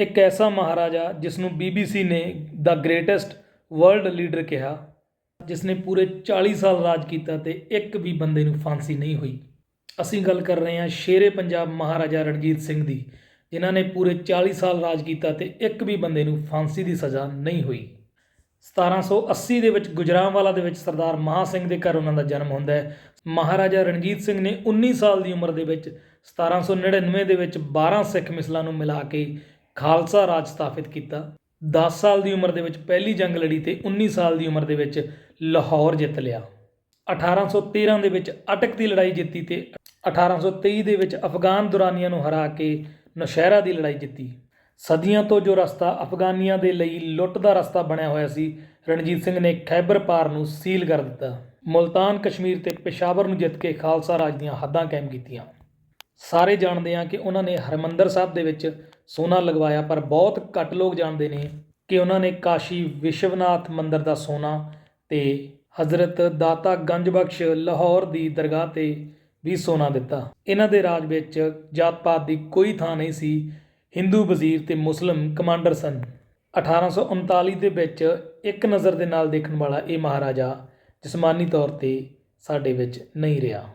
ਇੱਕ ਐਸਾ ਮਹਾਰਾਜਾ ਜਿਸ ਨੂੰ BBC ਨੇ ਦਾ ਗ੍ਰੇਟੈਸਟ ਵਰਲਡ ਲੀਡਰ ਕਿਹਾ ਜਿਸ ਨੇ ਪੂਰੇ 40 ਸਾਲ ਰਾਜ ਕੀਤਾ ਤੇ ਇੱਕ ਵੀ ਬੰਦੇ ਨੂੰ ਫਾਂਸੀ ਨਹੀਂ ਹੋਈ। ਅਸੀਂ ਗੱਲ ਕਰ ਰਹੇ ਹਾਂ ਸ਼ੇਰੇ ਪੰਜਾਬ ਮਹਾਰਾਜਾ ਰਣਜੀਤ ਸਿੰਘ ਦੀ, ਜਿਨ੍ਹਾਂ ਨੇ ਪੂਰੇ 40 ਸਾਲ ਰਾਜ ਕੀਤਾ ਤੇ ਇੱਕ ਵੀ ਬੰਦੇ ਨੂੰ ਫਾਂਸੀ ਦੀ ਸਜ਼ਾ ਨਹੀਂ ਹੋਈ। 1780 ਦੇ ਵਿੱਚ ਗੁਜਰਾਂਵਾਲਾ ਦੇ ਵਿੱਚ ਸਰਦਾਰ ਮਹਾ ਸਿੰਘ ਦੇ ਘਰ ਉਹਨਾਂ ਦਾ ਜਨਮ ਹੁੰਦਾ ਹੈ। ਮਹਾਰਾਜਾ ਰਣਜੀਤ ਸਿੰਘ ਨੇ 19 ਸਾਲ ਦੀ ਉਮਰ ਦੇ ਵਿੱਚ 1799 ਦੇ ਵਿੱਚ 12 ਸਿੱਖ ਮਿਸਲਾਂ ਨੂੰ ਮਿਲਾ ਕੇ ਖਾਲਸਾ ਰਾਜ ਸਥਾਪਿਤ ਕੀਤਾ। 10 ਸਾਲ ਦੀ ਉਮਰ ਦੇ ਵਿੱਚ ਪਹਿਲੀ ਜੰਗ ਲੜੀ ਤੇ 19 ਸਾਲ ਦੀ ਉਮਰ ਦੇ ਵਿੱਚ ਲਾਹੌਰ ਜਿੱਤ ਲਿਆ। 1813 ਦੇ ਵਿੱਚ ਅਟਕ ਦੀ ਲੜਾਈ ਜਿੱਤੀ ਤੇ 1823 ਦੇ ਵਿੱਚ ਅਫਗਾਨ ਦੁਰਾਨੀਆਂ ਨੂੰ ਹਰਾ ਕੇ ਨੌਸ਼ਹਿਰਾ ਦੀ ਲੜਾਈ ਜਿੱਤੀ। ਸਦੀਆਂ ਤੋਂ ਜੋ ਰਸਤਾ ਅਫਗਾਨੀਆਂ ਦੇ ਲਈ ਲੁੱਟ ਦਾ ਰਸਤਾ ਬਣਿਆ ਹੋਇਆ ਸੀ, ਰਣਜੀਤ ਸਿੰਘ ਨੇ ਖੈਬਰ ਪਾਰ ਨੂੰ ਸੀਲ ਕਰ ਦਿੱਤਾ। ਮੁਲਤਾਨ ਕਸ਼ਮੀਰ ਤੇ ਪਿਸ਼ਾਵਰ ਨੂੰ ਜਿੱਤ ਕੇ ਖਾਲਸਾ ਰਾਜ ਦੀਆਂ ਹੱਦਾਂ ਕਾਇਮ ਕੀਤੀਆਂ। ਸਾਰੇ ਜਾਣਦੇ ਆ ਕਿ ਉਹਨਾਂ ਨੇ ਹਰਮੰਦਰ ਸਾਹਿਬ ਦੇ ਵਿੱਚ ਸੋਨਾ ਲਗਵਾਇਆ, ਪਰ ਬਹੁਤ ਘੱਟ ਲੋਕ ਜਾਣਦੇ ਨੇ ਕਿ ਉਹਨਾਂ ਨੇ ਕਾਸ਼ੀ ਵਿਸ਼ਵਨਾਥ ਮੰਦਿਰ ਦਾ ਸੋਨਾ ਤੇ ਹਜ਼ਰਤ ਦਾਤਾ ਗੰਜ ਬਖਸ਼ ਲਾਹੌਰ ਦੀ ਦਰਗਾਹ ਤੇ ਵੀ ਸੋਨਾ ਦਿੱਤਾ। ਇਹਨਾਂ ਦੇ ਰਾਜ ਵਿੱਚ ਜਾਤ ਪਾਤ ਦੀ ਕੋਈ ਥਾਂ ਨਹੀਂ ਸੀ। ਹਿੰਦੂ, ਵਜ਼ੀਰ ਤੇ ਮੁਸਲਮ ਕਮਾਂਡਰ ਸਨ। 1839 ਦੇ ਵਿੱਚ ਇੱਕ ਨਜ਼ਰ ਦੇ ਨਾਲ ਦੇਖਣ ਵਾਲਾ ਇਹ ਮਹਾਰਾਜਾ, ਜਿਸਮਾਨੀ ਤੌਰ ਤੇ ਸਾਡੇ ਵਿੱਚ ਨਹੀਂ ਰਿਹਾ।